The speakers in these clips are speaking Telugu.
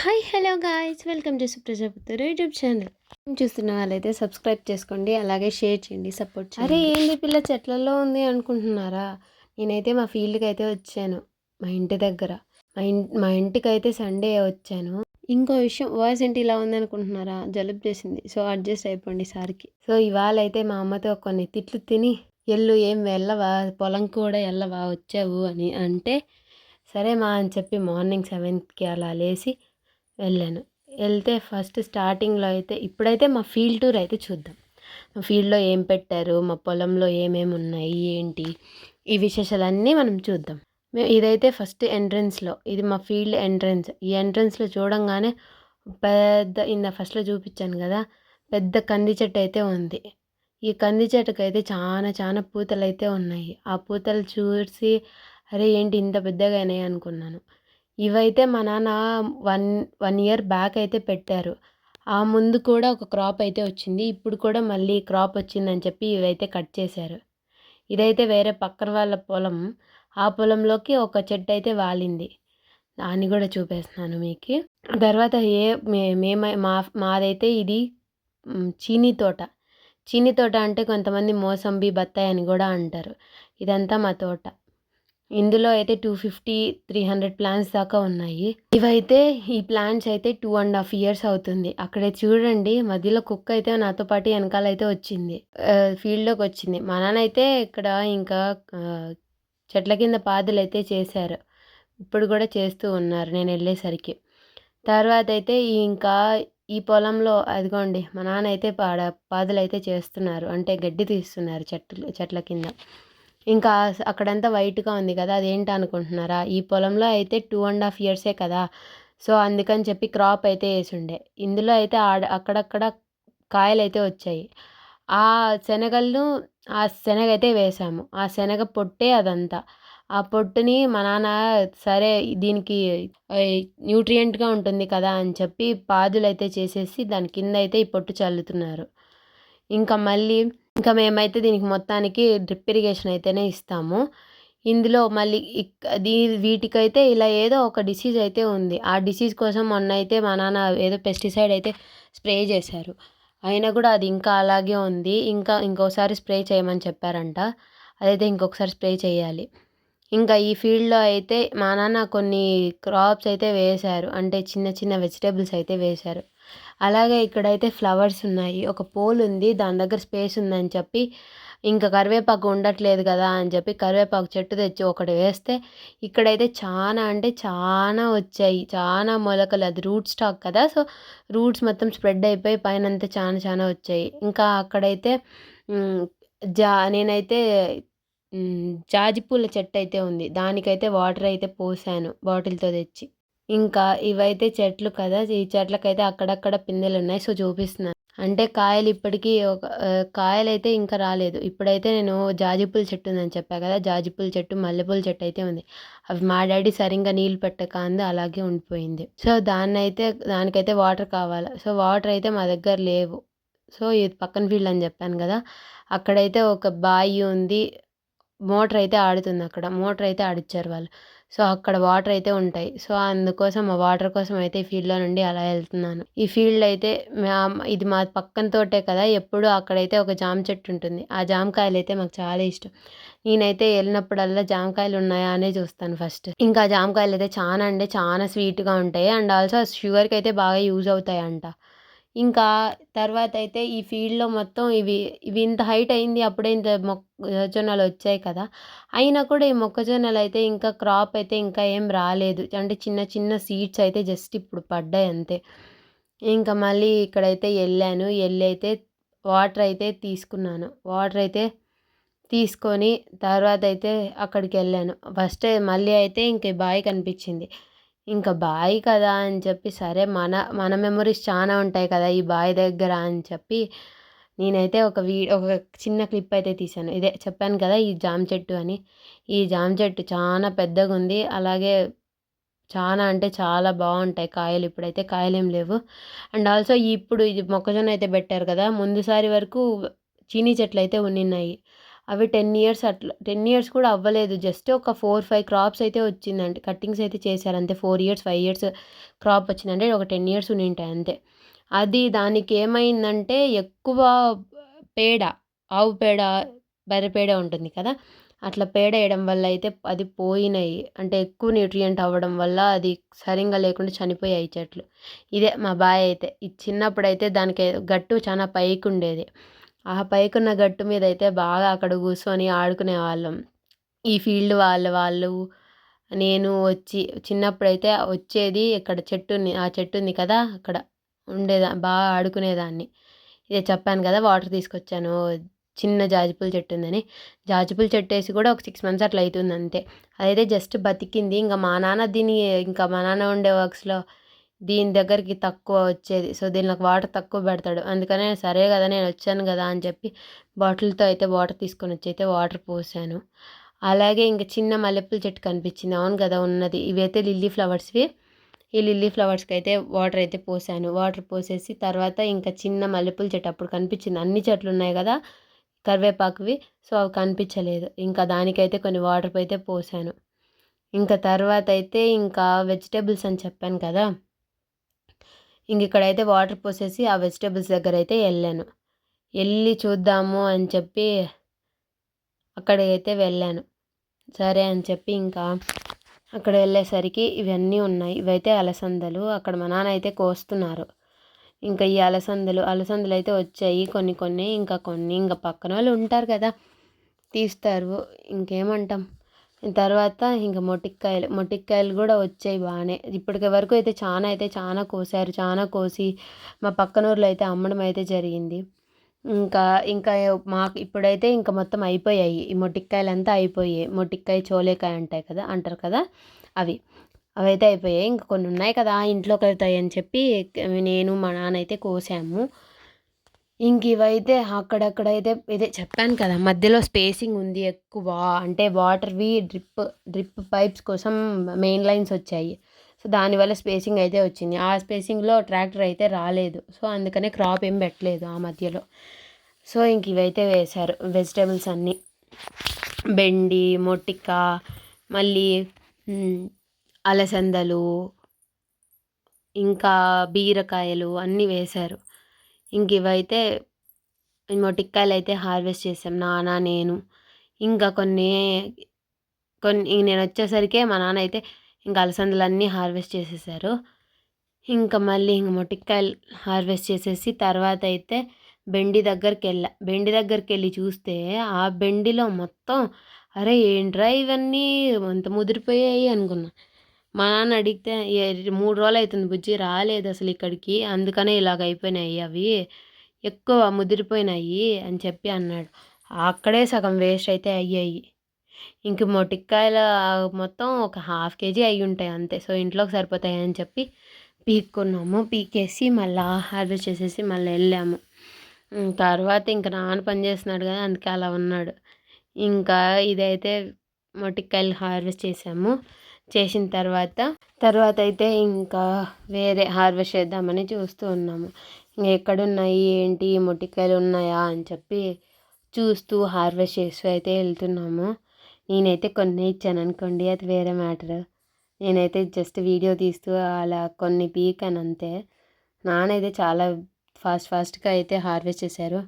Hi hello guys. Welcome to Suprajaputtur YouTube channel. చూస్తున్న వాళ్ళైతే సబ్స్క్రైబ్ చేసుకోండి అలాగే షేర్ చేయండి సపోర్ట్ చేయండి. అరే ఏంది పిల్ల చెట్లలో ఉంది అనుకుంటున్నారా? నేనైతే మా ఫీల్డ్కి అయితే వచ్చాను మా ఇంటి దగ్గర. మా ఇన్ మా ఇంటికి అయితే సండే వచ్చాను. ఇంకో విషయం వాయిస్ ఏంటి ఇలా ఉంది అనుకుంటున్నారా? జలుబు చేసింది సో అడ్జస్ట్ అయిపోండి సార్కి. సో ఇవాళ అయితే మా అమ్మతో కొన్ని తిట్లు తిని ఎల్లు ఏం వెళ్ళవా పొలం కూడా వెళ్ళవా వచ్చావు అని అంటే సరే మా అని చెప్పి మార్నింగ్ సెవెన్త్కి అలా లేచి వెళ్ళాను. వెళ్తే ఫస్ట్ స్టార్టింగ్లో అయితే ఇప్పుడైతే మా ఫీల్డ్ టూర్ అయితే చూద్దాం. మా ఫీల్డ్లో ఏం పెట్టారు మా పొలంలో ఏమేమి ఉన్నాయి ఏంటి ఈ విశేషాలన్నీ మనం చూద్దాం. మేము ఇదైతే ఫస్ట్ ఎంట్రన్స్లో ఇది మా ఫీల్డ్ ఎంట్రన్స్. ఈ ఎంట్రన్స్లో చూడంగానే పెద్ద ఇంద ఫస్ట్లో చూపించాను కదా పెద్ద కంది చెట్టు అయితే ఉంది. ఈ కంది చెట్టుకు అయితే చాలా చాలా పూతలు అయితే ఉన్నాయి. ఆ పూతలు చూసి అరే ఏంటి ఇంత పెద్దగా అయినాయి అనుకున్నాను. ఇవైతే మా నాన్న వన్ వన్ ఇయర్ బ్యాక్ అయితే పెట్టారు. ఆ ముందు కూడా ఒక క్రాప్ అయితే వచ్చింది. ఇప్పుడు కూడా మళ్ళీ క్రాప్ వచ్చిందని చెప్పి ఇవైతే కట్ చేశారు. ఇదైతే వేరే పక్కన వాళ్ళ పొలం. ఆ పొలంలోకి ఒక చెట్టు అయితే వాలింది. దాన్ని కూడా చూపిస్తున్నాను మీకు. తర్వాత ఏ మే- మేమ మా మాదైతే ఇది చీనీ తోట. చీనీ తోట అంటే కొంతమంది మోసంబి బత్తాయి అని కూడా అంటారు. ఇదంతా మా తోట. ఇందులో అయితే two fifty three hundred plants దాకా ఉన్నాయి. ఇవైతే ఈ ప్లాంట్స్ అయితే టూ అండ్ హాఫ్ ఇయర్స్ అవుతుంది. అక్కడే చూడండి మధ్యలో కుక్క అయితే నాతో పాటు వెనకాల అయితే వచ్చింది ఫీల్డ్లోకి వచ్చింది. మా నాన్న అయితే ఇక్కడ ఇంకా చెట్ల కింద పాదులు అయితే చేశారు. ఇప్పుడు కూడా చేస్తూ ఉన్నారు నేను వెళ్ళేసరికి. తర్వాత అయితే ఇంకా ఈ పొలంలో అదిగోండి మా నాన్న అయితే పాడ పాదులు అయితే చేస్తున్నారు. అంటే గడ్డి తీస్తున్నారు చెట్లు చెట్ల కింద. ఇంకా అక్కడంతా వైట్గా ఉంది కదా అదేంటి అనుకుంటున్నారా? ఈ పొలంలో అయితే టూ అండ్ హాఫ్ ఇయర్సే కదా. సో అందుకని చెప్పి క్రాప్ అయితే వేసుండే. ఇందులో అయితే ఆడ అక్కడక్కడ కాయలు అయితే వచ్చాయి. ఆ శనగలను ఆ శనగ అయితే వేసాము. ఆ శనగ పొట్టే అదంతా. ఆ పొట్టుని మా నాన్న సరే దీనికి న్యూట్రియంట్గా ఉంటుంది కదా అని చెప్పి పాదులు అయితే చేసేసి దాని కింద అయితే ఈ పొట్టు చల్లుతున్నారు. ఇంకా మళ్ళీ ఇంకా మేమైతే దీనికి మొత్తానికి డ్రిప్ ఇరిగేషన్ అయితేనే ఇస్తాము. ఇందులో మళ్ళీ దీ వీటికైతే ఇలా ఏదో ఒక డిసీజ్ అయితే ఉంది. ఆ డిసీజ్ కోసం మొన్న అయితే మా నాన్న ఏదో పెస్టిసైడ్ అయితే స్ప్రే చేశారు. అయినా కూడా అది ఇంకా అలాగే ఉంది. ఇంకా ఇంకోసారి స్ప్రే చేయమని చెప్పారంట. అదైతే ఇంకొకసారి స్ప్రే చేయాలి. ఇంకా ఈ ఫీల్డ్లో అయితే మా నాన్న కొన్ని క్రాప్స్ అయితే వేశారు. అంటే చిన్న చిన్న వెజిటేబుల్స్ అయితే వేశారు. అలాగే ఇక్కడైతే ఫ్లవర్స్ ఉన్నాయి. ఒక పోల్ ఉంది. దాని దగ్గర స్పేస్ ఉందని చెప్పి ఇంకా కరివేపాకు ఉండట్లేదు కదా అని చెప్పి కరివేపాకు చెట్టు తెచ్చి ఒకటి వేస్తే ఇక్కడైతే చాలా అంటే చాలా వచ్చాయి. చాలా మొలకలు. అది రూట్ స్టాక్ కదా. సో రూట్స్ మొత్తం స్ప్రెడ్ అయిపోయి పైన అంతా చాలా చాలా వచ్చాయి. ఇంకా అక్కడైతే జా నేనైతే జాజిపూల జాజి పూల చెట్టు అయితే ఉంది. దానికైతే వాటర్ అయితే పోసాను బాటిల్తో తెచ్చి. ఇంకా ఇవైతే చెట్లు కదా ఈ చెట్లకైతే అక్కడక్కడ పిందెలు ఉన్నాయి సో చూపిస్తున్నాను అంటే కాయలు ఇప్పటికీ ఒక కాయలైతే కాయలు అయితే ఇంకా రాలేదు. ఇప్పుడైతే నేను జాజిపూల చెట్టు ఉందని చెప్పా కదా జాజిపూల చెట్టు మల్లెపూల చెట్టు అయితే ఉంది. అవి మా డాడీ సరిగ్గా నీళ్ళు పెట్టక అంది అలాగే ఉండిపోయింది. సో దాన్ని అయితే దానికైతే వాటర్ కావాలి? సో వాటర్ అయితే మా దగ్గర లేవు. సో ఇది పక్కన ఫీల్డ్ అని చెప్పాను కదా అక్కడైతే ఒక బావి ఉంది. మోటార్ అయితే ఆడుతుంది అక్కడ. మోటార్ అయితే ఆడిచ్చారు వాళ్ళు. సో అక్కడ వాటర్ అయితే ఉంటాయి. సో అందుకోసం ఆ వాటర్ కోసం అయితే ఈ ఫీల్డ్లో నుండి అలా వెళ్తున్నాను. ఈ ఫీల్డ్ అయితే మా- ఇది మా పక్కన తోటే కదా. ఎప్పుడు అక్కడైతే ఒక జామ చెట్టు ఉంటుంది. ఆ జామకాయలు అయితే మాకు చాలా ఇష్టం. నేనైతే వెళ్ళినప్పుడల్లా జామకాయలు ఉన్నాయా అనే చూస్తాను ఫస్ట్. ఇంకా జామకాయలు అయితే చాలా అంటే చాలా స్వీట్గా ఉంటాయి. అండ్ ఆల్సో షుగర్కి అయితే బాగా యూజ్ అవుతాయి అంట ఇంకా తర్వాత అయితే ఈ ఫీల్డ్లో మొత్తం ఇవి ఇవి ఇంత హైట్ అయింది అప్పుడే ఇంత మొక్కజొన్నలు వచ్చాయి కదా. అయినా కూడా ఈ మొక్కజొన్నలు అయితే ఇంకా క్రాప్ అయితే ఇంకా ఏం రాలేదు. అంటే చిన్న చిన్న సీడ్స్ అయితే జస్ట్ ఇప్పుడు పడ్డాయి అంతే. ఇంకా మళ్ళీ ఇక్కడైతే వెళ్ళాను వెళ్ళి అయితే వాటర్ అయితే తీసుకున్నాను. వాటర్ అయితే తీసుకొని తర్వాత అయితే అక్కడికి వెళ్ళాను ఫస్ట్ మళ్ళీ అయితే ఇంక బావి కనిపించింది. ఇంకా బావి కదా అని చెప్పి సరే మన మన మెమరీస్ చాలా ఉంటాయి కదా ఈ బావి దగ్గర అని చెప్పి నేనైతే ఒక వీ ఒక చిన్న క్లిప్ అయితే తీశాను. ఇదే చెప్పాను కదా ఈ జామ చెట్టు అని. ఈ జామ చెట్టు చాలా పెద్దగా ఉంది. అలాగే చాలా అంటే చాలా బాగుంటాయి కాయలు. ఇప్పుడైతే కాయలు ఏం లేవు. అండ్ ఆల్సో ఇప్పుడు ఇది మొక్కజొన్న అయితే పెట్టారు కదా. ముందుసారి వరకు చీనీ చెట్లు అయితే ఉన్నిన్నాయి అవి టెన్ ఇయర్స్ అట్లా టెన్ ఇయర్స్ కూడా అవ్వలేదు. జస్ట్ ఒక ఫోర్ ఫైవ్ క్రాప్స్ అయితే వచ్చిందంటే కట్టింగ్స్ అయితే చేశారు. అంతే four years five years crop వచ్చిందంటే ఒక టెన్ ఇయర్స్ ఉంటాయి అంతే. అది దానికి ఏమైందంటే ఎక్కువ పేడ ఆవు పేడ బర్రె పేడ ఉంటుంది కదా అట్లా పేడ వేయడం వల్ల అయితే అది పోయినాయి. అంటే ఎక్కువ న్యూట్రియంట్ అవ్వడం వల్ల అది సరిగ్గా లేకుండా చనిపోయాయి చెట్లు. ఇదే మా బాయ్ అయితే ఇది చిన్నప్పుడు అయితే దానికి గట్టు చాలా పైకి ఉండేది. ఆ పైకున్న గట్టు మీద అయితే బాగా అక్కడ కూర్చొని ఆడుకునే వాళ్ళం. ఈ ఫీల్డ్ వాళ్ళ వాళ్ళు నేను వచ్చి చిన్నప్పుడైతే వచ్చేది ఇక్కడ చెట్టు ఉంది ఆ చెట్టు ఉంది కదా అక్కడ ఉండేదా బాగా ఆడుకునేదాన్ని. ఇదే చెప్పాను కదా వాటర్ తీసుకొచ్చాను చిన్న జాజిపూల చెట్టు ఉందని జాజిపూల చెట్టు వేసి కూడా ఒక సిక్స్ మంత్స్ అట్లా అవుతుంది అంతే అదైతే జస్ట్ బతికింది. ఇంకా మా నాన్న దీన్ని ఇంకా మా నాన్న ఉండే వర్క్స్లో దీని దగ్గరికి తక్కువ వచ్చేది. సో దీనికి వాటర్ తక్కువ పెడతాడు. అందుకనే సరే కదా నేను వచ్చాను కదా అని చెప్పి బాటిల్తో అయితే వాటర్ తీసుకొని వచ్చి అయితే వాటర్ పోసాను. అలాగే ఇంకా చిన్న మల్లెపూల చెట్టు కనిపించింది. అవును కదా ఉన్నది. ఇవైతే లిల్లీ ఫ్లవర్స్వి. ఈ లిల్లీ ఫ్లవర్స్కి అయితే వాటర్ అయితే పోసాను. వాటర్ పోసేసి తర్వాత ఇంకా చిన్న మల్లెపూల చెట్టు అప్పుడు కనిపించింది. అన్ని చెట్లు ఉన్నాయి కదా కరివేపాకువి. సో అవి కనిపించలేదు. ఇంకా దానికైతే కొన్ని వాటర్ అయితే పోసాను. ఇంకా తర్వాత అయితే ఇంకా వెజిటేబుల్స్ అని చెప్పాను కదా ఇంక ఇక్కడైతే వాటర్ పోసేసి ఆ వెజిటేబుల్స్ దగ్గర అయితే వెళ్ళాను వెళ్ళి చూద్దాము అని చెప్పి అక్కడికైతే వెళ్ళాను. సరే అని చెప్పి ఇంకా అక్కడ వెళ్ళేసరికి ఇవన్నీ ఉన్నాయి. ఇవైతే అలసందలు. అక్కడ మా నాన్న అయితే కోస్తున్నారు. ఇంకా ఈ అలసందలు అలసందలు అయితే వచ్చాయి కొన్ని కొన్ని. ఇంకా కొన్ని ఇంకా పక్కన వాళ్ళు ఉంటారు కదా తీస్తారు. ఇంకేమంటాం? తర్వాత ఇంకా మొటిక్కాయలు మొటిక్కాయలు కూడా వచ్చాయి బాగానే. ఇప్పటికి వరకు అయితే చాలా అయితే చాలా కోసారు చాలా కోసి మా పక్కన ఊర్లో అయితే అమ్మడం అయితే జరిగింది. ఇంకా ఇంకా మాకు ఇప్పుడైతే ఇంకా మొత్తం అయిపోయాయి. ఈ మొటిక్కాయలు అంతా అయిపోయాయి. మొటిక్కాయ చోలేకాయ అంటాయి కదా అంటారు కదా అవి. అవైతే అయిపోయాయి. ఇంకా కొన్ని ఉన్నాయి కదా ఇంట్లోకి వెళ్తాయి అని చెప్పి నేను మా నాన్న అయితే కోసాము. ఇంక ఇవైతే అక్కడక్కడైతే ఇదే చెప్పాను కదా మధ్యలో స్పేసింగ్ ఉంది ఎక్కువ. అంటే వాటర్వి డ్రిప్ డ్రిప్ పైప్స్ కోసం మెయిన్ లైన్స్ వచ్చాయి. సో దానివల్ల స్పేసింగ్ అయితే వచ్చింది. ఆ స్పేసింగ్లో ట్రాక్టర్ అయితే రాలేదు. సో అందుకనే క్రాప్ ఏం పెట్టలేదు ఆ మధ్యలో. సో ఇంక ఇవైతే వేశారు వెజిటేబుల్స్ అన్నీ. బెండి మొట్టిక మళ్ళీ అలసందలు ఇంకా బీరకాయలు అన్నీ వేశారు. ఇంక ఇవైతే మొటిక్కాయలు అయితే హార్వెస్ట్ చేసాం నాన్న నేను. ఇంకా కొన్ని కొన్ని నేను వచ్చేసరికి మా నాన్న అయితే ఇంకా అలసందలు అన్నీ హార్వెస్ట్ చేసేసారు. ఇంకా మళ్ళీ ఇంక మొటిక్కాయలు హార్వెస్ట్ చేసేసి తర్వాత అయితే బెండి దగ్గరికి వెళ్ళా బెండి దగ్గరికి వెళ్ళి చూస్తే ఆ బెండిలో మొత్తం అరే ఏంట్రా ఇవన్నీ అంత ముదిరిపోయాయి అనుకున్నా. మా నాన్న అడిగితే మూడు రోజులు అవుతుంది బుజ్జి రాలేదు అసలు ఇక్కడికి. అందుకనే ఇలాగ అయిపోయినాయి అవి. ఎక్కువ ముదిరిపోయినాయి అని చెప్పి అన్నాడు. అక్కడే సగం వేస్ట్ అయితే అయ్యాయి. ఇంక మొటిక్కాయలు మొత్తం ఒక హాఫ్ కేజీ అయి ఉంటాయి అంతే. సో ఇంట్లోకి సరిపోతాయి అని చెప్పి పీక్కున్నాము. పీకేసి మళ్ళీ హార్వెస్ట్ చేసేసి మళ్ళీ వెళ్ళాము. తర్వాత ఇంకా నాన్న పని చేస్తున్నాడు కదా అందుకే అలా ఉన్నాడు. ఇంకా ఇదైతే మొటిక్కాయలు హార్వెస్ట్ చేసాము. చేసిన తర్వాత తర్వాత అయితే ఇంకా వేరే హార్వెస్ట్ చేద్దామని చూస్తూ ఉన్నాము. ఇంకా ఎక్కడున్నాయి ఏంటి మొటికాయలు ఉన్నాయా అని చెప్పి చూస్తూ హార్వెస్ట్ చేస్తూ అయితే వెళ్తున్నాము. నేనైతే కొన్ని ఇచ్చాను అనుకోండి అది వేరే మ్యాటర్. నేనైతే జస్ట్ వీడియో తీస్తూ అలా కొన్ని పీకాను అంతే. నాన్నైతే చాలా ఫాస్ట్ ఫాస్ట్గా అయితే హార్వెస్ట్ చేశారు.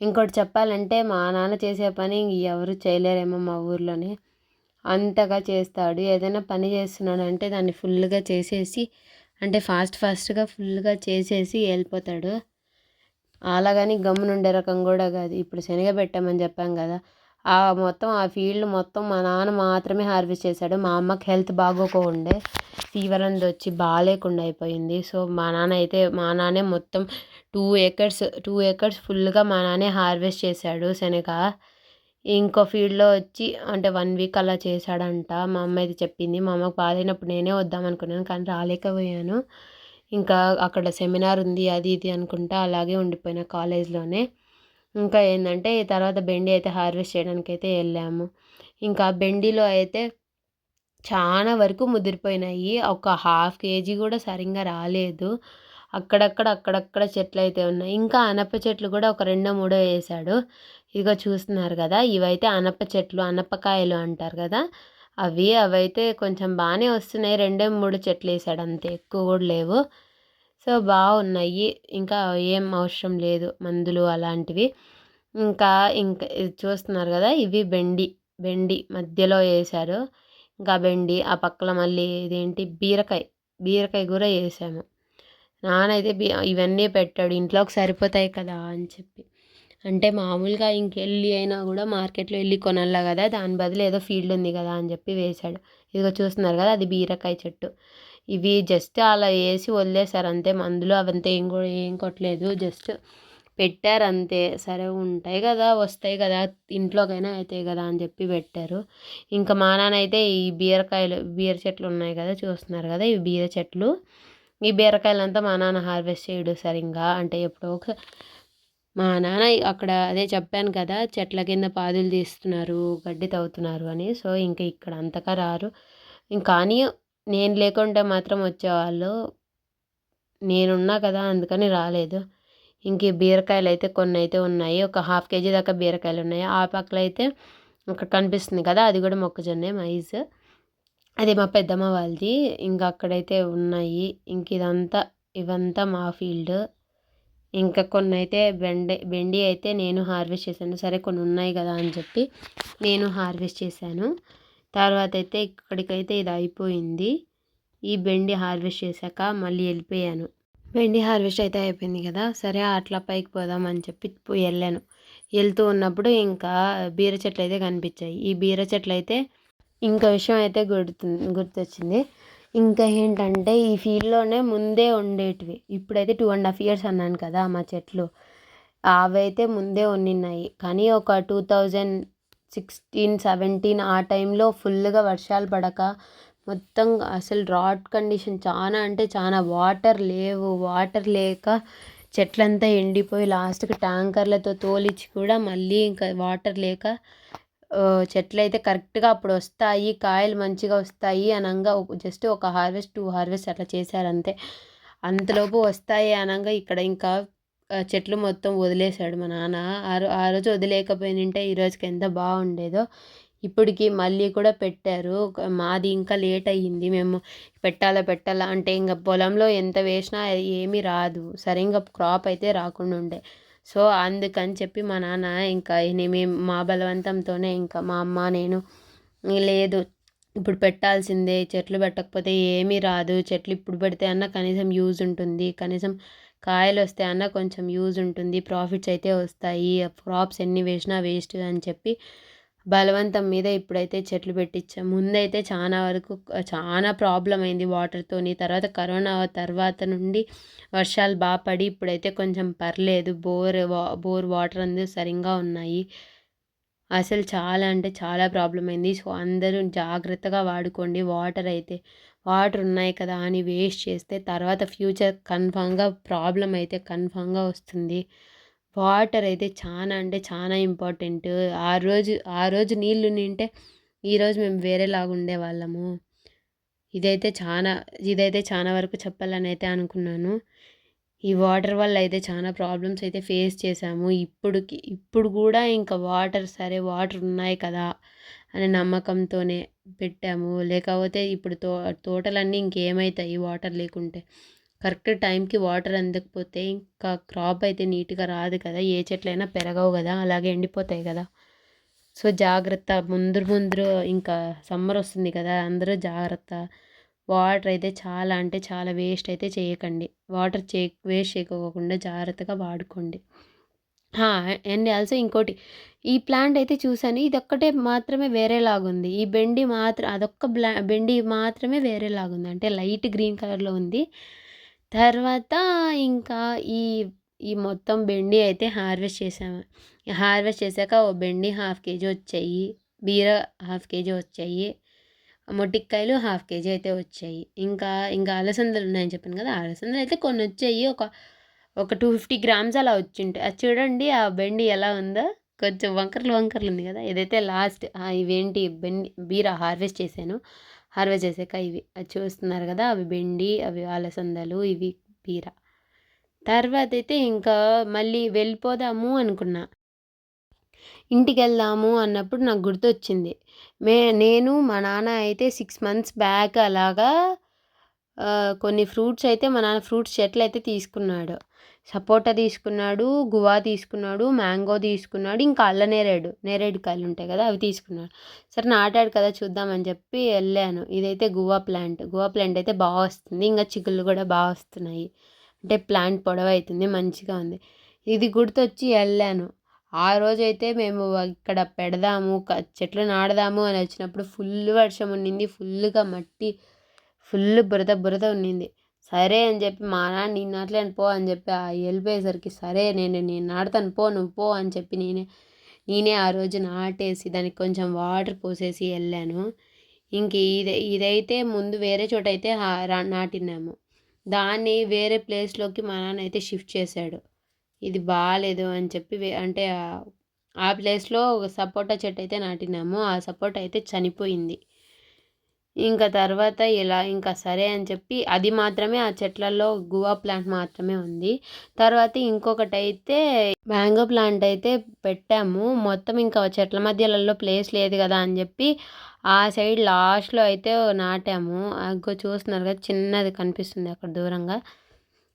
ఇంకోటి చెప్పాలంటే మా నాన్న చేసే పని ఎవరు చేయలేరేమో మా ఊర్లోనే. అంతగా చేస్తాడు. ఏదైనా పని చేస్తున్నాడంటే దాన్ని ఫుల్గా చేసేసి అంటే ఫాస్ట్ ఫాస్ట్గా ఫుల్గా చేసేసి వెళ్ళిపోతాడు అలాగని గమ్మునుండే రకం కూడా కాదు. ఇప్పుడు శనగ పెట్టామని చెప్పాం కదా ఆ మొత్తం ఆ ఫీల్డ్ మొత్తం మా నాన్న మాత్రమే హార్వెస్ట్ చేశాడు. మా అమ్మకి హెల్త్ బాగోకుండే ఫీవర్ అనేది వచ్చి బాగాలేకుండా అయిపోయింది. సో మా నాన్న అయితే మా నాన్నే మొత్తం టూ ఏకర్స్ టూ ఏకర్స్ ఫుల్గా మా నాన్నే హార్వెస్ట్ చేశాడు శనగ. ఇంకో ఫీల్డ్లో వచ్చి అంటే వన్ వీక్ అలా చేశాడంట. మా అమ్మ అయితే చెప్పింది. మా అమ్మకి బాధైనప్పుడు నేనే వద్దాం అనుకున్నాను కానీ రాలేకపోయాను. ఇంకా అక్కడ సెమినార్ ఉంది అది ఇది అనుకుంటా అలాగే ఉండిపోయిన కాలేజ్లోనే. ఇంకా ఏంటంటే తర్వాత బెండి అయితే హార్వెస్ట్ చేయడానికి అయితే వెళ్ళాము. ఇంకా బెండిలో అయితే చాలా వరకు ముదిరిపోయినాయి. ఒక హాఫ్ కేజీ కూడా సరిగ్గా రాలేదు. అక్కడక్కడ అక్కడక్కడ చెట్లు అయితే ఉన్నాయి. ఇంకా అనప చెట్లు కూడా ఒక రెండో మూడో వేసాడు. ఇదిగో చూస్తున్నారు కదా ఇవైతే అనప చెట్లు అనపకాయలు అంటారు కదా. అవి అవైతే కొంచెం బాగానే వస్తున్నాయి. రెండే మూడు చెట్లు వేసాడు అంతే ఎక్కువ కూడా లేవు. సో బాగున్నాయి. ఇంకా ఏం అవసరం లేదు మందులు అలాంటివి. ఇంకా ఇంకా చూస్తున్నారు కదా ఇవి బెండి బెండి మధ్యలో వేశారు ఇంకా బెండి ఆ పక్కన మళ్ళీ ఇదేంటి బీరకాయ బీరకాయ కూడా వేసాము. నానైతే బీ ఇవన్నీ పెట్టాడు. ఇంట్లోకి సరిపోతాయి కదా అని చెప్పి. అంటే మామూలుగా ఇంకెళ్ళి అయినా కూడా మార్కెట్లో వెళ్ళి కొనాల కదా? దాని బదులు ఏదో ఫీల్డ్ ఉంది కదా అని చెప్పి వేశాడు. ఇదిగో చూస్తున్నారు కదా అది బీరకాయ చెట్టు. ఇవి జస్ట్ అలా వేసి వదిలేశారు. అంతే మందులు అవంతా ఏం కూడా ఏం కొట్టలేదు. జస్ట్ పెట్టారు అంతే. సరే ఉంటాయి కదా వస్తాయి కదా ఇంట్లోకైనా అవుతాయి కదా అని చెప్పి పెట్టారు. ఇంకా మా నాన్న అయితే ఈ బీరకాయలు బీర చెట్లు ఉన్నాయి కదా చూస్తున్నారు కదా ఇవి బీర చెట్లు. ఈ బీరకాయలంతా మా నాన్న హార్వెస్ట్ చేయడు సరిగ్గా అంటే ఎప్పుడో ఒక మా నాన్న అక్కడ అదే చెప్పాను కదా చెట్ల కింద పాదులు తీస్తున్నారు గడ్డి తవ్వుతున్నారు అని. సో ఇంకా ఇక్కడ అంతగా రారు. కానీ నేను లేకుంటే మాత్రం వచ్చేవాళ్ళు. నేనున్నా కదా అందుకని రాలేదు. ఇంక బీరకాయలు అయితే కొన్ని అయితే ఉన్నాయి. ఒక హాఫ్ కేజీ దాకా బీరకాయలు ఉన్నాయి ఆ పక్కల అయితే అక్కడ కనిపిస్తుంది కదా అది కూడా మొక్కజొన్నే మైజ్. అది మా పెద్దమ్మ వాళ్ళది. ఇంకా అక్కడైతే ఉన్నాయి. ఇంక ఇదంతా ఇవంతా మా ఫీల్డ్. ఇంకా కొన్ని అయితే బెండి బెండి అయితే నేను హార్వెస్ట్ చేశాను. సరే కొన్ని ఉన్నాయి కదా అని చెప్పి నేను హార్వెస్ట్ చేశాను. తర్వాత అయితే ఇక్కడికైతే ఇది అయిపోయింది. ఈ బెండి హార్వెస్ట్ చేశాక మళ్ళీ వెళ్ళిపోయాను. బెండి హార్వెస్ట్ అయితే అయిపోయింది కదా. సరే అట్లా పైకి పోదాం అని చెప్పి పోయి వెళ్ళాను. వెళ్తూ ఉన్నప్పుడు ఇంకా బీర చెట్లు అయితే కనిపించాయి. ఈ బీర చెట్లు అయితే ఇంకా విషయం అయితే గుర్తు గుర్తొచ్చింది. ఇంకా ఏంటంటే ఈ ఫీల్డ్లోనే ముందే ఉండేటివి ఇప్పుడైతే టూ అండ్ హాఫ్ ఇయర్స్ అన్నాను కదా మా చెట్లు. అవైతే ముందే ఉన్నిన్నాయి కానీ ఒక టూ థౌజండ్ సిక్స్టీన్ సెవెంటీన్ ఆ టైంలో ఫుల్గా వర్షాలు పడక మొత్తం అసలు రాట్ కండిషన్ చాలా అంటే చాలా వాటర్ లేవు. వాటర్ లేక చెట్లంతా ఎండిపోయి లాస్ట్కి ట్యాంకర్లతో తోలిచ్చి కూడా మళ్ళీ ఇంకా వాటర్ లేక చెట్లు అయితే కరెక్ట్గా అప్పుడు వస్తాయి కాయలు మంచిగా వస్తాయి అనగా జస్ట్ ఒక హార్వెస్ట్ టూ హార్వెస్ట్ అట్లా చేశారు అంతే అంతలోపు వస్తాయి అనగా ఇక్కడ ఇంకా చెట్లు మొత్తం వదిలేశాడు మా నాన్న. ఆ రోజు వదిలేకపోయినంటే ఈ రోజుకి ఎంత బాగుండేదో ఇప్పటికి మళ్ళీ కూడా పెట్టారు. మాది ఇంకా లేట్ అయ్యింది. మేము పెట్టాలా పెట్టాలా అంటే ఇంకా పొలంలో ఎంత వేసినా ఏమీ రాదు. సరిగ్గా క్రాప్ అయితే రాకుండా ఉండే. సో అందుకని చెప్పి మా నాన్న ఇంకా మేము మా బలవంతంతోనే ఇంకా మా అమ్మ నేను లేదు ఇప్పుడు పెట్టాల్సిందే చెట్లు పెట్టకపోతే ఏమీ రాదు చెట్లు ఇప్పుడు పెడితే అన్న కనీసం యూజ్ ఉంటుంది కనీసం కాయలు వస్తే అన్న కొంచెం యూజ్ ఉంటుంది ప్రాఫిట్స్ అయితే వస్తాయి క్రాప్స్ ఎన్ని వేసినా వేస్ట్ అని చెప్పి బలవంతం మీద ఇప్పుడైతే చెట్లు పెట్టించాం. ముందైతే చాలా వరకు చాలా ప్రాబ్లం అయింది వాటర్తోని తర్వాత కరోనా తర్వాత నుండి వర్షాలు బాగా పడి ఇప్పుడైతే కొంచెం పర్లేదు. బోర్ వా బోర్ వాటర్ అందరూ సరిగ్గా ఉన్నాయి. అసలు చాలా అంటే చాలా ప్రాబ్లం అయింది. సో అందరూ జాగ్రత్తగా వాడుకోండి. వాటర్ అయితే వాటర్ ఉన్నాయి కదా అని వేస్ట్ చేస్తే తర్వాత ఫ్యూచర్ కన్ఫామ్గా ప్రాబ్లం అయితే కన్ఫామ్గా వస్తుంది. వాటర్ అయితే చాలా అంటే చాలా ఇంపార్టెంట్. ఆ రోజు ఆ రోజు నీళ్ళు నింటే ఈరోజు మేము వేరేలాగా ఉండేవాళ్ళము. ఇదైతే చాలా ఇదైతే చాలా వరకు చెప్పాలని అయితే అనుకున్నాను. ఈ వాటర్ వల్ల అయితే చాలా ప్రాబ్లమ్స్ అయితే ఫేస్ చేసాము ఇప్పుడుకి ఇప్పుడు కూడా ఇంకా వాటర్ సరే వాటర్ ఉన్నాయి కదా అనే నమ్మకంతోనే పెట్టాము. లేకపోతే ఇప్పుడు తో తోటలన్నీ ఇంకేమవుతాయి వాటర్ లేకుంటే. కరెక్ట్ టైంకి వాటర్ అందకపోతే ఇంకా క్రాప్ అయితే నీట్గా రాదు కదా ఏ చెట్లైనా పెరగవు కదా అలాగే ఎండిపోతాయి కదా. సో జాగ్రత్త. ముందు ముందు ఇంకా సమ్మర్ వస్తుంది కదా అందరూ జాగ్రత్త. వాటర్ అయితే చాలా అంటే చాలా వేస్ట్ అయితే చేయకండి. వాటర్ చే వేస్ట్ చేయకోకుండా జాగ్రత్తగా వాడుకోండి. అండ్ ఆల్సో ఇంకోటి ఈ ప్లాంట్ అయితే చూసాను ఇది ఒక్కటే మాత్రమే వేరేలాగుంది ఈ బెండి మాత్రం అదొక్క బ్లా బెండి మాత్రమే వేరేలాగుంది. అంటే లైట్ గ్రీన్ కలర్లో ఉంది. తర్వాత ఇంకా ఈ ఈ మొత్తం బెండి అయితే హార్వెస్ట్ చేసాము. హార్వెస్ట్ చేశాక ఓ బెండి హాఫ్ కేజీ వచ్చాయి. బీర హాఫ్ కేజీ వచ్చాయి. మొటిక్కాయలు హాఫ్ కేజీ అయితే వచ్చాయి. ఇంకా ఇంకా అలసందలు ఉన్నాయని చెప్పాను కదా అలసందలు అయితే కొన్ని వచ్చాయి. ఒక ఒక టూ ఫిఫ్టీ గ్రామ్స్ అలా వచ్చింటాయి. అది చూడండి ఆ బెండి ఎలా ఉందో. కొంచెం వంకర్లు వంకర్లు ఉంది కదా. ఇదైతే లాస్ట్ ఇవేంటి బెండి బీర హార్వెస్ట్ చేశాను హార్వెస్ట్ చేసాక ఇవి అది చూస్తున్నారు కదా అవి బెండి అవి అలసందలు ఇవి బీర. తర్వాత అయితే ఇంకా మళ్ళీ వెళ్ళిపోదాము అనుకున్నా. ఇంటికి వెళ్దాము అన్నప్పుడు నాకు గుర్తొచ్చింది. మే నేను మా నాన్న అయితే సిక్స్ మంత్స్ బ్యాక్ అలాగా కొన్ని ఫ్రూట్స్ అయితే మా నాన్న ఫ్రూట్స్ చెట్లు అయితే తీసుకున్నాడు. సపోటా తీసుకున్నాడు గువా తీసుకున్నాడు మ్యాంగో తీసుకున్నాడు ఇంకా అల్ల నేరేడు నేరేడు కాయలు ఉంటాయి కదా అవి తీసుకున్నాడు. సరే నాటాడు కదా చూద్దామని చెప్పి వెళ్ళాను. ఇదైతే గువా ప్లాంట్. గువా ప్లాంట్ అయితే బాగా వస్తుంది. ఇంకా చిగుళ్ళు కూడా బాగా వస్తున్నాయి. అంటే ప్లాంట్ పొడవైతుంది అవుతుంది మంచిగా ఉంది. ఇది గుర్తొచ్చి వెళ్ళాను. ఆ రోజైతే మేము ఇక్కడ పెడదాము చెట్లు నాడదాము అని వచ్చినప్పుడు ఫుల్ వర్షం ఉండింది ఫుల్గా మట్టి ఫుల్ బురద బురద ఉండింది సరే అని చెప్పి మా నాన్న నేను నాటలేను పో అని చెప్పి వెళ్ళిపోయేసరికి సరే నేను నేను నాటుతాను పో నువ్వు పో అని చెప్పి నేనే నేనే ఆ రోజు నాటేసి దానికి కొంచెం వాటర్ పోసేసి వెళ్ళాను. ఇంక ఇది ఇదైతే ముందు వేరే చోట అయితే నాటినాము దాన్ని వేరే ప్లేస్లోకి మా నాన్న అయితే షిఫ్ట్ చేశాడు. ఇది బాగాలేదు అని చెప్పి అంటే ఆ ప్లేస్లో ఒక సపోటా చెట్టు అయితే నాటినాము ఆ సపోటా అయితే చనిపోయింది. ఇంకా తర్వాత ఇలా ఇంకా సరే అని చెప్పి అది మాత్రమే ఆ చెట్లలో గువా ప్లాంట్ మాత్రమే ఉంది. తర్వాత ఇంకొకటి అయితే మ్యాంగో ప్లాంట్ అయితే పెట్టాము. మొత్తం ఇంకా చెట్ల మధ్యలలో ప్లేస్ లేదు కదా అని చెప్పి ఆ సైడ్ లాస్ట్లో అయితే నాటాము. అగ్గో చూస్తున్నారు కదా చిన్నది కనిపిస్తుంది అక్కడ దూరంగా.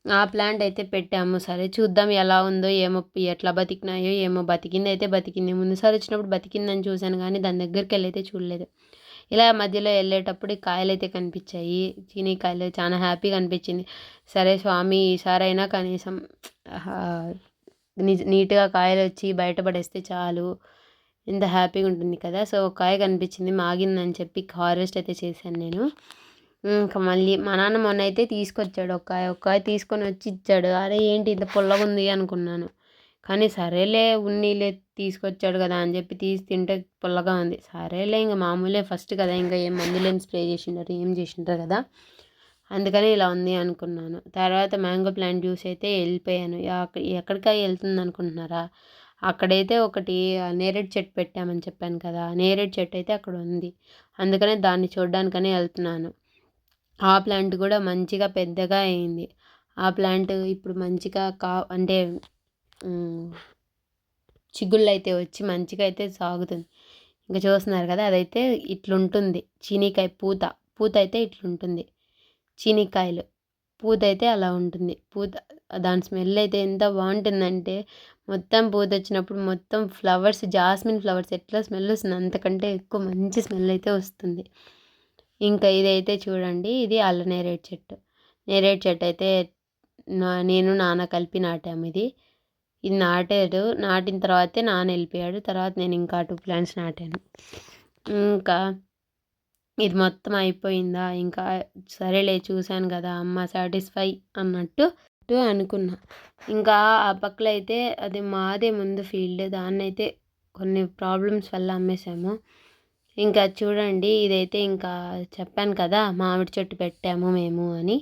ఆ ప్లాంట్ అయితే పెట్టాము. సరే చూద్దాం ఎలా ఉందో ఏమో ఎట్లా బతికినాయో ఏమో బతికింది అయితే బతికింది. ముందుసారి వచ్చినప్పుడు బతికిందని చూశాను కానీ దాని దగ్గరికి వెళ్ళి అయితే చూడలేదు. ఇలా మధ్యలో వెళ్ళేటప్పుడు కాయలు అయితే కనిపించాయి. చీనీ కాయలు చాలా హ్యాపీగా అనిపించింది. సరే స్వామి ఈసారైనా కనీసం నీట్గా కాయలు వచ్చి బయటపడేస్తే చాలు. ఎంత హ్యాపీగా ఉంటుంది కదా. సో కాయ కనిపించింది మాగిందని చెప్పి హార్వెస్ట్ అయితే చేశాను నేను. ఇంకా మళ్ళీ మా నాన్న మొన్న అయితే తీసుకొచ్చాడు ఒక కాయ. ఒక కాయ తీసుకొని వచ్చి ఇచ్చాడు. అరే ఏంటి ఇంత పుల్లగా ఉంది అనుకున్నాను. కానీ సరేలే ఉన్నీలే తీసుకొచ్చాడు కదా అని చెప్పి తీసి తింటే పుల్లగా ఉంది. సరేలే ఇంకా మామూలే ఫస్ట్ కదా ఇంకా ఏం మందులేం స్ప్రే చేసిండారు ఏం చేసింటారు కదా. అందుకని ఇలా ఉంది అనుకున్నాను. తర్వాత మ్యాంగో ప్లాంట్ జ్యూస్ అయితే వెళ్ళిపోయాను. ఎక్కడికి వెళ్తుంది అనుకుంటున్నారా? అక్కడైతే ఒకటి నేరేడు చెట్టు పెట్టామని చెప్పాను కదా నేరేడు చెట్టు అయితే అక్కడ ఉంది. అందుకనే దాన్ని చూడడానికనే వెళ్తున్నాను. ఆ ప్లాంట్ కూడా మంచిగా పెద్దగా అయింది. ఆ ప్లాంట్ ఇప్పుడు మంచిగా కా అంటే చిగుళ్ళు అయితే వచ్చి మంచిగా అయితే సాగుతుంది. ఇంకా చూస్తున్నారు కదా అదైతే ఇట్లుంటుంది. చీనీకాయ పూత పూత అయితే ఇట్లుంటుంది. చీనీకాయలు పూత అయితే అలా ఉంటుంది. పూత దాని స్మెల్ అయితే ఎంత బాగుంటుందంటే మొత్తం పూత వచ్చినప్పుడు మొత్తం ఫ్లవర్స్ జాస్మిన్ ఫ్లవర్స్ ఎట్లా స్మెల్ వస్తుంది అంతకంటే ఎక్కువ మంచి స్మెల్ అయితే వస్తుంది. ఇంకా ఇదైతే చూడండి ఇది అల్ల నేరేడు చెట్టు. నేరేడు చెట్టు అయితే నేను నాన్న కలిపి నాటాము ఇది. ఇది నాటాడు. నాటిన తర్వాతే నాన్న వెళ్ళిపోయాడు. తర్వాత నేను ఇంకా టూ ప్లాంట్స్ నాటాను. ఇంకా ఇది మొత్తం అయిపోయిందా? ఇంకా సరేలే చూశాను కదా అమ్మ సాటిస్ఫై అన్నట్టు అనుకున్నా. ఇంకా ఆ పక్కలో అయితే అది మాదే ముందు ఫీల్డ్ దాన్ని అయితే కొన్ని ప్రాబ్లమ్స్ వల్ల అమ్మేసాము ఇంకా చూడండి ఇదైతే ఇంకా చెప్పాను కదా మామిడి చెట్టు పెట్టాము మేము అని.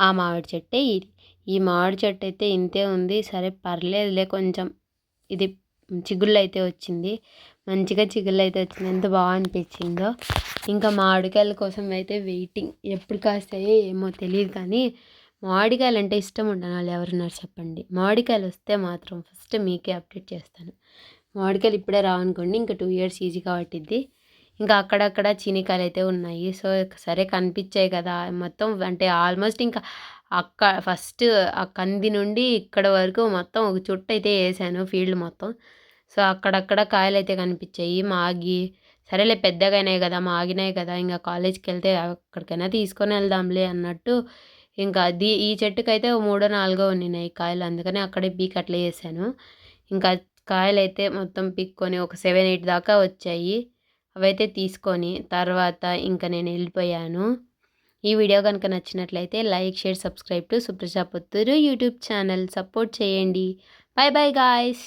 ఆ మామిడి చెట్టే ఇది. ఈ మామిడి చెట్టు అయితే ఇంతే ఉంది. సరే పర్లేదులే కొంచెం. ఇది చిగుళ్ళు అయితే వచ్చింది. మంచిగా చిగుళ్ళు అయితే వచ్చింది. ఎంత బాగా అనిపించిందో. ఇంకా మామిడికాయల కోసం అయితే వెయిటింగ్ ఎప్పుడు కాస్తాయో ఏమో తెలియదు కానీ మామిడికాయలు అంటే ఇష్టం ఉండని వాళ్ళు ఎవరున్నారు చెప్పండి. మామిడికాయలు వస్తే మాత్రం ఫస్ట్ మీకే అప్డేట్ చేస్తాను. మామిడికాయలు ఇప్పుడే రావనుకోండి ఇంకా టూ ఇయర్స్ ఈజీగా పట్టిద్ది. ఇంకా అక్కడక్కడ చీనికాయలు అయితే ఉన్నాయి. సో సరే కనిపించాయి కదా! మొత్తం అంటే ఆల్మోస్ట్ ఇంకా అక్క ఫస్ట్ ఆ కంది నుండి ఇక్కడ వరకు మొత్తం ఒక చుట్టు అయితే వేసాను ఫీల్డ్ మొత్తం. సో అక్కడక్కడ కాయలు అయితే కనిపించాయి. మాగి సరేలే పెద్దగానే కదా! మాగినాయి కదా! ఇంకా కాలేజ్కి వెళ్తే అక్కడికైనా తీసుకొని వెళ్దాంలే అన్నట్టు ఇంకా దీ ఈ చెట్టుకైతే అయితే మూడో నాలుగో ఉన్నాయి కాయలు. అందుకని అక్కడే పీక్ అట్లా చేశాను ఇంకా కాయలు అయితే మొత్తం పిక్కొని ఒక సెవెన్ ఎయిట్ దాకా వచ్చాయి. అవైతే తీసుకొని తర్వాత ఇంకా నేను వెళ్ళిపోయాను. ఈ వీడియో కనుక నచ్చినట్లయితే like share subscribe to Supraja Puttur YouTube channel. Support చేయండి. Bye bye guys.